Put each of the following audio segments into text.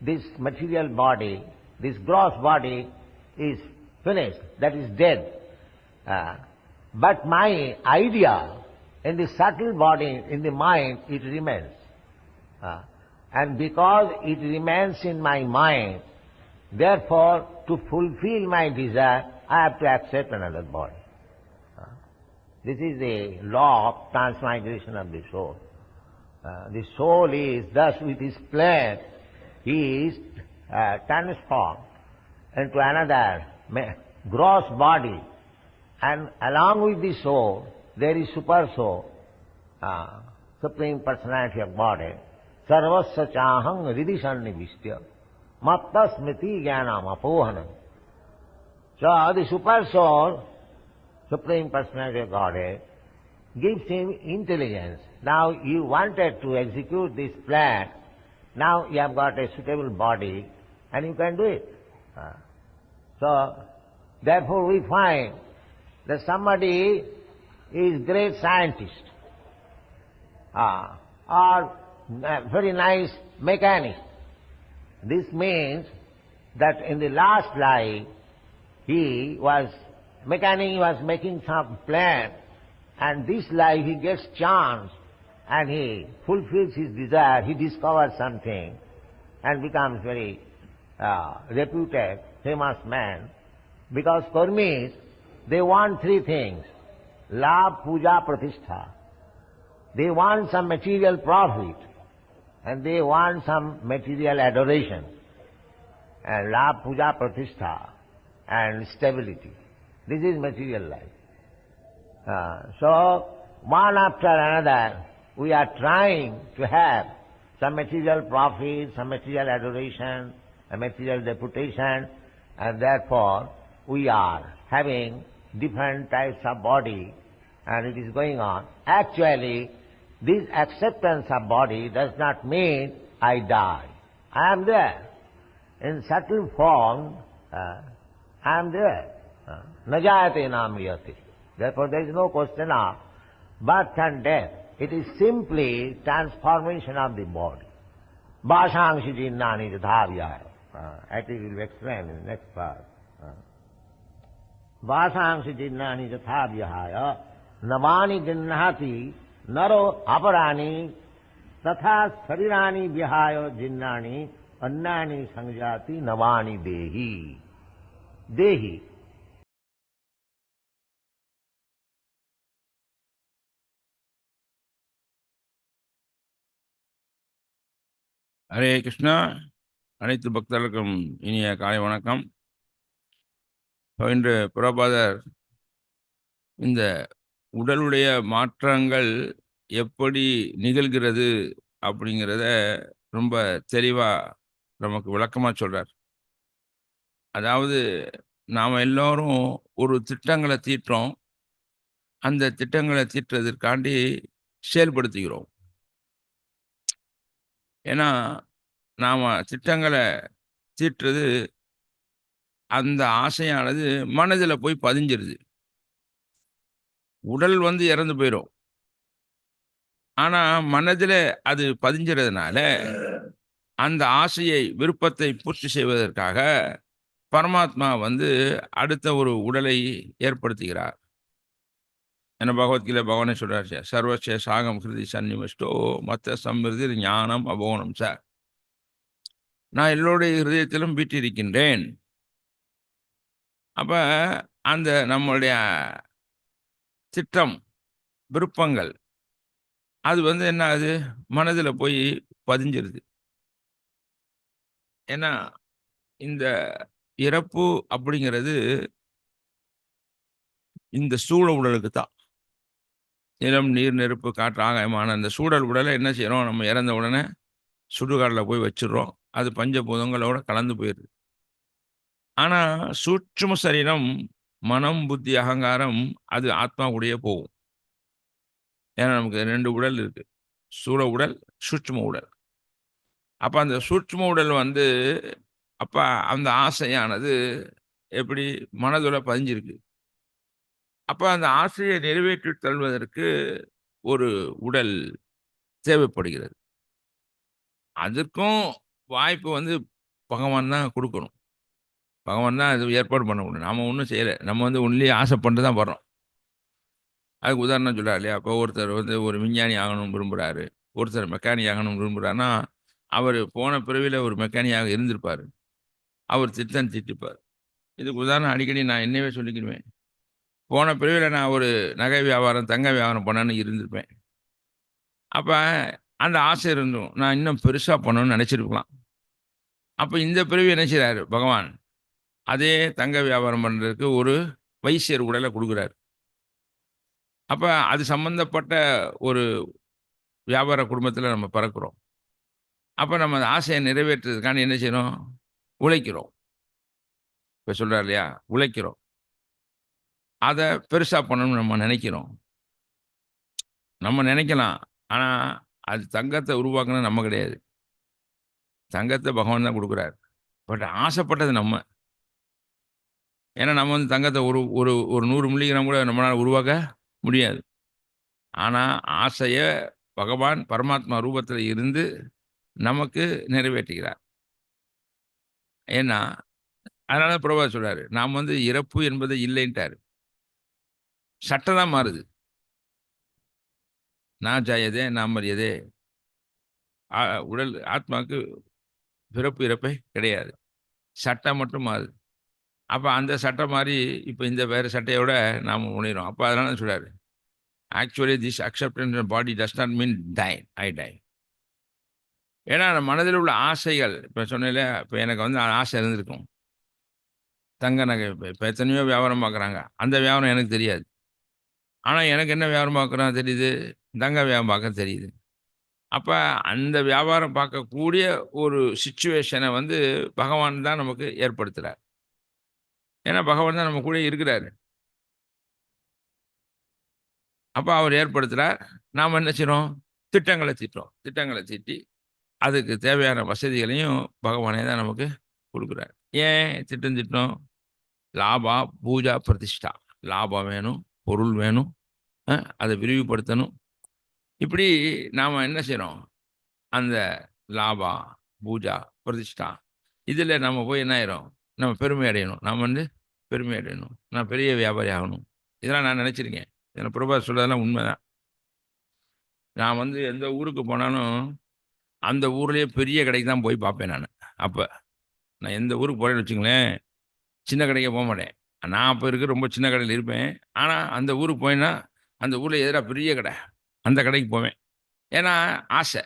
this material body, this gross body is finished, that is dead. Ah, but my idea in the subtle body, in the mind, it remains. Ah, and because it remains in my mind, therefore to fulfill my desire, I have to accept another body. This is the law of transmigration of the soul. Uh, the soul is thus with his plan, is uh, transformed into another gross body and along with the soul there is super soul, uh, supreme personality of body, sarvasya chahang ridisannivistya matta smriti jnanam apohanam. So the super soul Supreme Personality of Godhead, gives him intelligence. Now you wanted to execute this plan, now you have got a suitable body and you can do it. Uh, So, therefore we find that somebody is great scientist uh, or a very nice mechanic. This means that in the last life he was mechanic he was making some plan and this life he gets chance and he fulfills his desire, he discovers something and becomes very uh, reputed, famous man. Because Kurmis, they want three things. Lab, puja, pratishtha. They want some material profit and they want some material adoration. And lab, puja, pratishtha and stability. This is material life. Uh, so, one after another, we are trying to have some material profit, some material adoration, a material reputation, and therefore we are having different types of body, and it is going on. Actually, this acceptance of body does not mean I die. I am there. In subtle form, uh, I am there. Uh, Najayate nam. Therefore there is no question of birth and death. It is simply transformation of the body. Bhasangshi jinnani jathavyaya. I think we will explain in the next part. Vasangshi jinnani jathavyaya navani jinnati naro aparani તથા શરીરાની વિહાય જિન્નાની અન્નાની સંજાતિ નવાણી દેહી દેહી ஹரே கிருஷ்ணா. அனைத்து பக்தர்களுக்கும் இனிய காலை வணக்கம். இப்போ இன்று புரபாதர் இந்த உடலுடைய மாற்றங்கள் எப்படி நிகழ்கிறது அப்படிங்கிறத ரொம்ப தெளிவாக நமக்கு விளக்கமாக சொல்கிறார் அதாவது நாம் எல்லோரும் ஒரு திட்டங்களை தீட்டுறோம். அந்த திட்டங்களை தீட்டுறதற்காண்டி செயல்படுத்துகிறோம். ஏன்னா நாம் திட்டங்களை தீட்டுறது அந்த ஆசையானது மனதில் போய் பதிஞ்சிருது. உடல் வந்து இறந்து போயிடும் ஆனால் மனதில் அது பதிஞ்சிறதுனால அந்த ஆசையை விருப்பத்தை பூர்த்தி செய்வதற்காக பரமாத்மா வந்து அடுத்த ஒரு உடலை ஏற்படுத்துகிறார். ஏன்னா பகவத்கீதை பகவானே சொல்றார் சார். சர்வச்சே சாகம் கிருதி சன்னிவஷ்டோ மத்த சம்மிருதி ஞானம் அபோனம் சார். நான் எல்லோருடைய ஹிருதயத்திலும் வீட்டிருக்கின்றேன் அப்ப அந்த நம்மளுடைய திட்டம் விருப்பங்கள் அது வந்து என்ன ஆகுது? மனதில் போய் பதிஞ்சிருது. ஏன்னா இந்த இறப்பு அப்படிங்கிறது இந்த சூழ உடலுக்கு தான். நிலம் நீர் நெருப்பு காற்று ஆகாயமான அந்த சூடல் உடலை என்ன செய்கிறோம் நம்ம இறந்த உடனே சுடுகாடில் போய் வச்சிடுறோம். அது பஞ்சபூதங்களோட கலந்து போயிடுது. ஆனால் சூட்சும சரீரம் மனம் புத்தி அகங்காரம் அது ஆத்மா கூடயே போகும். ஏன்னா நமக்கு ரெண்டு உடல் இருக்குது சூழ உடல் சூட்சும உடல். அப்போ அந்த சூட்சும உடல் வந்து அப்போ அந்த ஆசையானது எப்படி மனதுல பதிஞ்சிருக்கு. அப்போ அந்த ஆசையை நிறைவேற்றி தள்வதற்கு ஒரு உடல் தேவைப்படுகிறது. அதற்கும் வாய்ப்பு வந்து பகவான் தான் கொடுக்கணும். பகவான் தான் அது ஏற்பாடு பண்ண முடியும். நாம் ஒன்றும் செய்யலை. நம்ம வந்து ஒன்லி ஆசைப்பட்டு தான் வர்றோம். அதுக்கு உதாரணம் சொல்கிறார் இல்லையா? அப்போ ஒருத்தர் வந்து ஒரு விஞ்ஞானி ஆகணும்னு விரும்புகிறாரு ஒருத்தர் மெக்கானிக் ஆகணும்னு விரும்புகிறாருன்னா அவர் போன பிறவியில் ஒரு மெக்கானிக்காக இருந்திருப்பார். அவர் திட்டம் திட்டிப்பார். இதுக்கு உதாரணம் அடிக்கடி நான் என்னவே சொல்லிக்கிடுவேன். போன பிரிவில் நான் ஒரு நகை வியாபாரம் தங்க வியாபாரம் பண்ணான்னு இருந்திருப்பேன். அப்போ அந்த ஆசை இருந்தும் நான் இன்னும் பெருசாக பண்ணணும்னு நினச்சிருக்கலாம். அப்போ இந்த பிரிவு என்ன செய்றாரு? பகவான் அதே தங்க வியாபாரம் பண்ணுறதுக்கு ஒரு வைசியர் உடலை கொடுக்குறாரு. அப்போ அது சம்மந்தப்பட்ட ஒரு வியாபார குடும்பத்தில் நம்ம பிறக்கிறோம். அப்போ நம்ம அந்த ஆசையை நிறைவேற்றுறதுக்கான என்ன செய்யணும் உழைக்கிறோம். இப்போ சொல்கிறார் இல்லையா? உழைக்கிறோம். அதை பெருசாக பண்ணணும்னு நம்ம நினைக்கிறோம். நம்ம நினைக்கலாம். ஆனால் அது தங்கத்தை உருவாக்கணும் நம்ம கிடையாது. தங்கத்தை பகவான் தான் கொடுக்குறாரு. பட் ஆசைப்பட்டது நம்ம. ஏன்னா நம்ம வந்து தங்கத்தை ஒரு ஒரு ஒரு நூறு மில்லிகிராம் கூட நம்மளால் உருவாக்க முடியாது. ஆனால் ஆசையை பகவான் பரமாத்மா ரூபத்தில் இருந்து நமக்கு நிறைவேற்றுகிறார். ஏன்னா அதனால பிரபா சொல்கிறார் நாம் வந்து இறப்பு என்பது இல்லைன்ட்டார். சட்டை தான் மாறுது. நான் ஜாயதே நான் மரியதே. ஆ- உடல் ஆத்மாவுக்கு பிறப்பு இறப்பே கிடையாது. சட்டம் மட்டும் மாறுது. அப்போ அந்த சட்டம் மாதிரி இப்போ இந்த வேறு சட்டையோட நாம் உணர்றோம் அப்போ அதனால தான் actually this acceptance body does not mean dine I dine ஏன்னா மனதில் உள்ள ஆசைகள் இப்போ சொன்னேன்ல இப்போ எனக்கு வந்து ஆசை இருந்திருக்கும். தங்க நகை இப்போ எத்தனையோ வியாபாரம் பார்க்குறாங்க. அந்த வியாபாரம் எனக்கு தெரியாது. ஆனால் எனக்கு என்ன வியாபாரம் பார்க்குறான் தெரியுது? தங்க வியாபாரம் பார்க்க தெரியுது. அப்போ அந்த வியாபாரம் பார்க்கக்கூடிய ஒரு சுச்சுவேஷனை வந்து பகவான் தான் நமக்கு ஏற்படுத்துகிறார் ஏன்னா பகவான் தான் நம்ம கூட இருக்கிறாரு. அப்போ அவர் ஏற்படுத்துகிறார் நாம் என்ன செய்கிறோம் திட்டங்களை தீட்டுறோம். திட்டங்களை தீட்டி அதுக்கு தேவையான வசதிகளையும் பகவானே தான் நமக்கு கொடுக்குறார். ஏன் திட்டம் திட்டம் லாபா பூஜா பிரதிஷ்டா. லாபம் வேணும் பொருள் வேணும் அதை விரிவுபடுத்தணும். இப்படி நாம் என்ன செய்கிறோம் அந்த லாபா பூஜா பிரதிஷ்டா இதில் நம்ம போய் என்ன ஆயிரும் நம்ம பெருமை அடையணும். நம்ம வந்து பெருமை அடையணும். நான் பெரிய வியாபாரி ஆகணும். இதெல்லாம் நான் நினச்சிருக்கேன். இதில் பிரபா சொல்கிறதெல்லாம் உண்மைதான். நான் வந்து எந்த ஊருக்கு போனாலும் அந்த ஊர்லேயே பெரிய கடைக்கு தான் போய் பார்ப்பேன் நான். அப்போ நான் எந்த ஊருக்கு போகிறேன்னு வச்சுங்களேன் சின்ன கடைக்கே போக மாட்டேன். நான் அப்போ இருக்க ரொம்ப சின்ன கடையில் இருப்பேன். ஆனால் அந்த ஊருக்கு போயின்னா அந்த ஊரில் எதிராக பெரிய கடை? அந்த கடைக்கு போவேன். ஏன்னா ஆசை.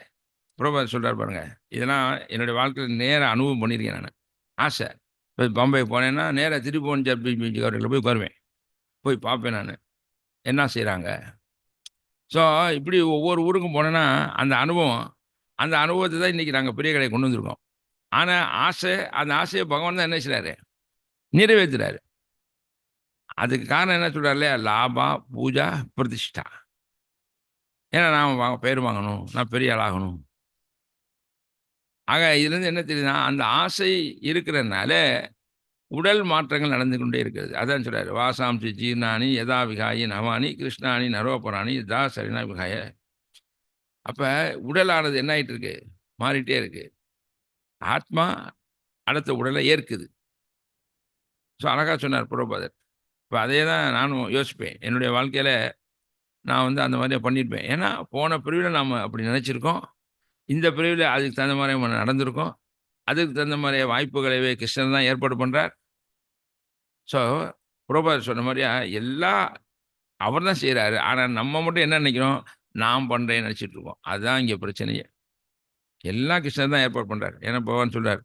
பிரபா சொல்கிறார் பாருங்கள் இதெல்லாம் என்னுடைய வாழ்க்கையில் நேராக அனுபவம் பண்ணியிருக்கேன் நான். ஆசை. இப்போ பம்பை போனேன்னா நேராக திருப்போன் ஜப்பி பீச் போய் வருவேன் போய் பார்ப்பேன் நான். என்ன செய்கிறாங்க ஸோ இப்படி ஒவ்வொரு ஊருக்கும் போனேன்னா அந்த அனுபவம் அந்த அனுபவத்தை தான் இன்றைக்கி நாங்கள் பெரிய கடையை கொண்டு வந்திருக்கோம். ஆனால் ஆசை அந்த ஆசையை பகவான் தான் என்ன செய்கிறாரு நிறைவேற்றுறாரு அதுக்கு காரணம் என்ன சொல்கிறார் இல்லையா? லாபா பூஜா பிரதிஷ்டா. ஏன்னா நான் வாங்க பேர் வாங்கணும். நான் பெரிய ஆளாகணும் ஆக இதுலேருந்து என்ன தெரியுதுன்னா அந்த ஆசை இருக்கிறதுனால உடல் மாற்றங்கள் நடந்து கொண்டே இருக்கிறது. அதான் சொல்கிறார் வாசாம்சி ஜீர்ணானி யதா விகாயி நவானி கிருஷ்ணானி நரோபராணி யதா சரினா விகாய. அப்போ உடலானது என்ன ஆகிட்டு இருக்கு? மாறிட்டே இருக்கு. ஆத்மா அடுத்த உடலை ஏற்குது. ஸோ அழகாக சொன்னார் புரோபாதர் இப்போ அதே தான் நானும் யோசிப்பேன். என்னுடைய வாழ்க்கையில் நான் வந்து அந்த மாதிரியே பண்ணியிருப்பேன். ஏன்னா போன பிரிவில் நாம் அப்படி நினச்சிருக்கோம். இந்த பிரிவில் அதுக்கு தகுந்த மாதிரி நம்ம நடந்திருக்கோம். அதுக்கு தகுந்த மாதிரி வாய்ப்புகளவே கிருஷ்ணன் தான் ஏற்பாடு பண்ணுறார் ஸோ புரோபாதர் சொன்ன மாதிரியா எல்லாம் அவர் தான் செய்கிறாரு ஆனால் நம்ம மட்டும் என்ன நினைக்கிறோம்? நான் பண்ணுறேன்னு நினச்சிட்டு இருக்கோம். அதுதான் இங்கே பிரச்சனையே. எல்லாம் கிருஷ்ணன் தான் ஏற்பாடு பண்ணுறார் ஏன்னா பகவான் சொல்கிறார்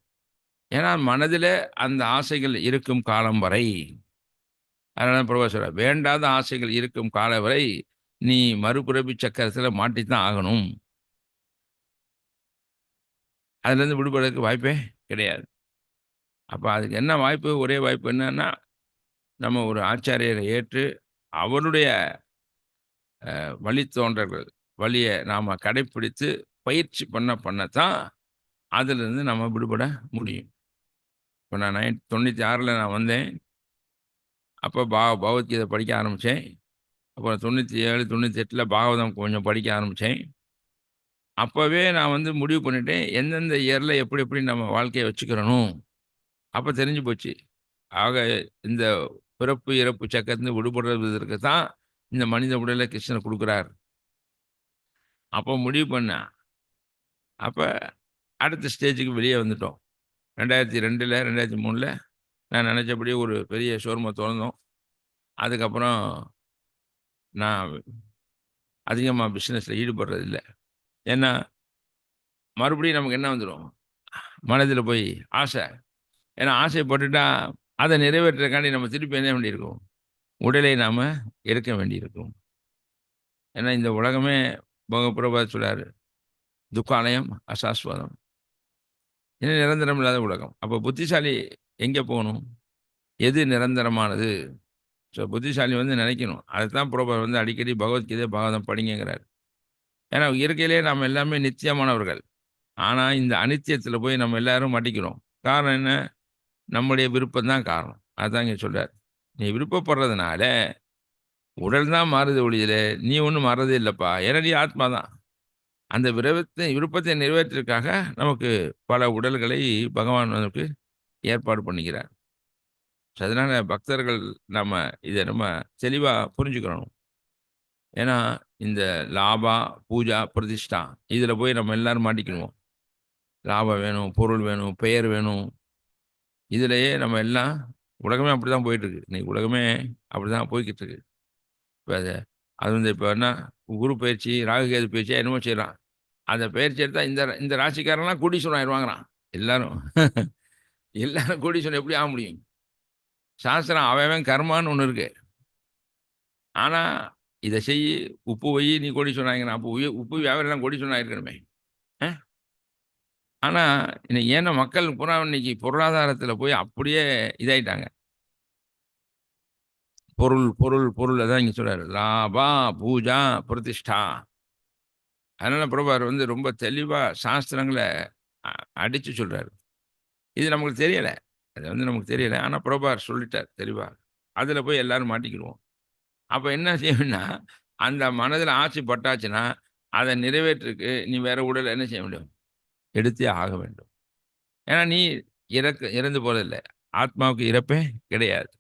ஏன்னா மனதில் அந்த ஆசைகள் இருக்கும் காலம் வரை அதனால பிரபா சொல்ற வேண்டாத ஆசைகள் இருக்கும் கால வரை நீ மறுபிறவி சக்கரத்தில் மாட்டித்தான் ஆகணும். அதுலேருந்து விடுபடுறதுக்கு வாய்ப்பே கிடையாது. அப்போ அதுக்கு என்ன வாய்ப்பு? ஒரே வாய்ப்பு என்னன்னா நம்ம ஒரு ஆச்சாரியரை ஏற்று அவருடைய வழித்தோன்றர்கள் வழியை நாம் கடைப்பிடித்து பயிற்சி பண்ண பண்ணத்தான் அதிலிருந்து நம்ம விடுபட முடியும். இப்போ நான் நைன் தொண்ணூற்றி ஆறில் நான் வந்தேன். அப்போ பா பகவத்கீதை படிக்க ஆரம்பித்தேன் அப்புறம் தொண்ணூற்றி ஏழு தொண்ணூற்றி எட்டில் பாகவதம் கொஞ்சம் படிக்க ஆரம்பித்தேன் அப்போவே நான் வந்து முடிவு பண்ணிட்டேன் எந்தெந்த இயரில் எப்படி எப்படி நம்ம வாழ்க்கையை வச்சுக்கிறணும் அப்போ தெரிஞ்சு போச்சு. ஆக இந்த பிறப்பு இறப்பு சக்கரத்துலேருந்து விடுபடுறதுக்கு தான் இந்த மனித உடலை கிருஷ்ணன் கொடுக்குறார். அப்போ முடிவு பண்ணேன். அப்போ அடுத்த ஸ்டேஜுக்கு வெளியே வந்துட்டோம். ரெண்டாயிரத்தி ரெண்டில் ரெண்டாயிரத்தி மூணில் நான் நினச்சபடி ஒரு பெரிய ஷோரூமை திறந்தோம். அதுக்கப்புறம் நான் அதிகமாக பிஸ்னஸில் ஈடுபடுறதில்ல. ஏன்னா மறுபடியும் நமக்கு என்ன வந்துடும் மனதில் போய் ஆசை. ஏன்னா ஆசைப்பட்டுட்டா அதை நிறைவேற்றுறக்காண்டி நம்ம திருப்பி என்ன வேண்டியிருக்கும் உடலை நாம் எடுக்க வேண்டியிருக்கும். ஏன்னா இந்த உலகமே பகப்பிரபா சொல்றாரு துக்காலயம் அசாஸ்வாதம். ஏன்னா நிரந்தரம் இல்லாத உலகம். அப்போ புத்திசாலி எங்கே போகணும்? எது நிரந்தரமானது? ஸோ புத்திசாலி வந்து நினைக்கணும். அதுதான் புரோபர் வந்து அடிக்கடி பகவத்கீதை பாகவதம் படிங்கிறார் ஏன்னா இயற்கையிலே நாம் எல்லாமே நித்தியமானவர்கள். ஆனால் இந்த அனித்தியத்தில் போய் நம்ம எல்லாரும் மாட்டிக்கிறோம் காரணம் என்ன? நம்முடைய விருப்பம் தான் காரணம். அதுதான் இங்கே சொல்கிறார் நீ விருப்பப்படுறதுனால உடல் தான் மாறுது ஒழியல நீ ஒன்றும் மாறுறதே இல்லைப்பா. ஏன்னா நீ ஆத்மா தான். அந்த விருப்பத்தை விருப்பத்தை நிறைவேற்றதுக்காக நமக்கு பல உடல்களை பகவான் நமக்கு ஏற்பாடு பண்ணிக்கிறார். அதனால் அதனால பக்தர்கள் நம்ம இதை நம்ம தெளிவாக புரிஞ்சுக்கிறணும் ஏன்னா இந்த லாபா பூஜா பிரதிஷ்டா இதில் போய் நம்ம எல்லாரும் மாட்டிக்கணும் லாபம் வேணும் பொருள் வேணும் பெயர் வேணும். இதிலேயே நம்ம எல்லாம் உலகமே அப்படி தான் போயிட்டுருக்கு. இன்றைக்கி உலகமே அப்படி தான் போய்கிட்டு இருக்கு இப்போ அது அது வந்து இப்போ என்ன குரு பயிற்சி ராகுகேது பயிற்சியாக என்னமோ செய்கிறான் அந்த பயிற்சி எடுத்தால் இந்த இந்த ராசிக்காரன்லாம் குடிசூரம் ஆயிடுவாங்கிறான். எல்லாரும். எல்லாரும் கோடீஸ்வரன் எப்படி ஆக முடியும்? சாஸ்திரம் அவன் கர்மான்னு ஒன்று இருக்கு. ஆனால் இதை செய் உப்பு வை நீ கொடி சொன்னாங்கன்னா அப்போ உய- உப்பு வியாபாரம் கோடீஸ்வரன் ஆ? ஆனால் இன்னைக்கு ஏன்னா மக்கள் புறா இன்னைக்கு பொருளாதாரத்தில் போய் அப்படியே இதாயிட்டாங்க. பொருள் பொருள் பொருள் தான் இங்கே சொல்கிறார் லாபா பூஜா பிரதிஷ்டா. அதனால் பிரபார் வந்து ரொம்ப தெளிவாக சாஸ்திரங்களை அ- சொல்கிறாரு இது நமக்கு தெரியலை. அது வந்து நமக்கு தெரியலை. ஆனால் பிரபார் சொல்லிட்டார் தெளிவாக அதில் போய் எல்லாரும் மாட்டிக்கிடுவோம். அப்போ என்ன செய்யணும்னா அந்த மனதில் ஆசை பட்டாச்சுன்னா அதை நிறைவேற்றுக்கு நீ வேற உடலை என்ன செய்ய முடியும் எடுத்தே ஆக வேண்டும். ஏன்னா நீ இறக்க இறந்து போகிறதில்லை ஆத்மாவுக்கு இறப்பே கிடையாது.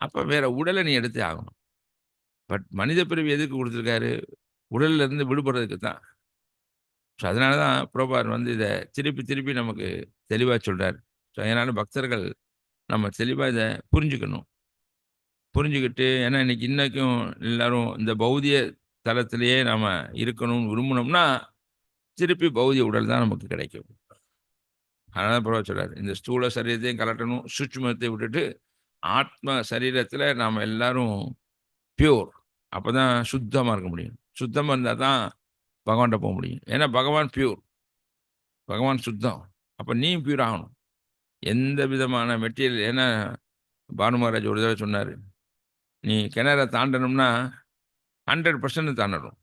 அப்போ வேற உடலை நீ எடுத்தே ஆகணும். பட் மனித பிரிவு எதுக்கு கொடுத்துருக்காரு? உடல்லேருந்து விடுபடுறதுக்கு தான் ஸோ அதனால தான் புரோபார் வந்து இதை திருப்பி திருப்பி நமக்கு தெளிவாக சொல்கிறார் ஸோ அதனால் பக்தர்கள் நம்ம தெளிவாக இதை புரிஞ்சுக்கணும். புரிஞ்சுக்கிட்டு ஏன்னா இன்னைக்கு இன்றைக்கும் எல்லாரும் இந்த பௌதிய தளத்திலேயே நாம் இருக்கணும்னு விரும்பினோம்னா திருப்பி பௌதிய உடல் தான் நமக்கு கிடைக்கும். அதனால் பரவாயில்ல சொல்கிறார் இந்த ஸ்தூல சரீரத்தையும் கலட்டணும் சூட்சுமத்தை விட்டுட்டு ஆத்ம சரீரத்தில் நாம் எல்லாரும் பியூர் அப்போ தான் சுத்தமாக இருக்க முடியும். சுத்தமாக இருந்தால் தான் பகவான்கிட்ட போக முடியும். ஏன்னா பகவான் பியூர் பகவான் சுத்தம். அப்போ நீயும் பியூர் ஆகணும். எந்த விதமான மெட்டீரியல் ஏன்னா பானு மகாராஜ் ஒரு தடவை சொன்னார் நீ கிணறை தாண்டணும்னா ஹண்ட்ரட் பர்சன்ட் தாண்டணும்.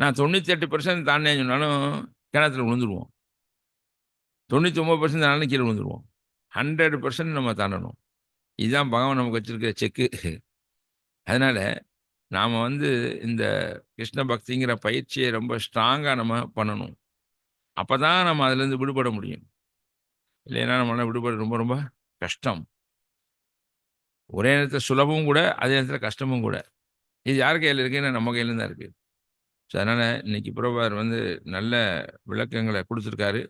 நான் தொண்ணூற்றி எட்டு பர்சன்ட் தாண்டேன்னு சொன்னாலும் கிணத்துல விழுந்துருவோம். தொண்ணூற்றி ஒம்பது பர்சன்ட் தாண்டாலும் கீழே விழுந்துருவோம். ஹண்ட்ரட் பர்சன்ட் நம்ம தாண்டணும். இதுதான் பகவான் நமக்கு வச்சிருக்கிற செக்கு அதனால் நாம் வந்து இந்த கிருஷ்ண பக்திங்கிற பயிற்சியை ரொம்ப ஸ்ட்ராங்காக நம்ம பண்ணணும். அப்போ தான் நம்ம அதுலேருந்து விடுபட முடியும். இல்லைன்னா நம்மளால் விடுபட ரொம்ப ரொம்ப கஷ்டம். ஒரே நேரத்தில் சுலபமும் கூட அதே நேரத்தில் கஷ்டமும் கூட. இது யார் கையில் இருக்குன்னா நம்ம கையில் தான் இருக்குது ஸோ அதனால் இன்னைக்கு பிரபார் வந்து நல்ல விளக்கங்களை கொடுத்துருக்காரு.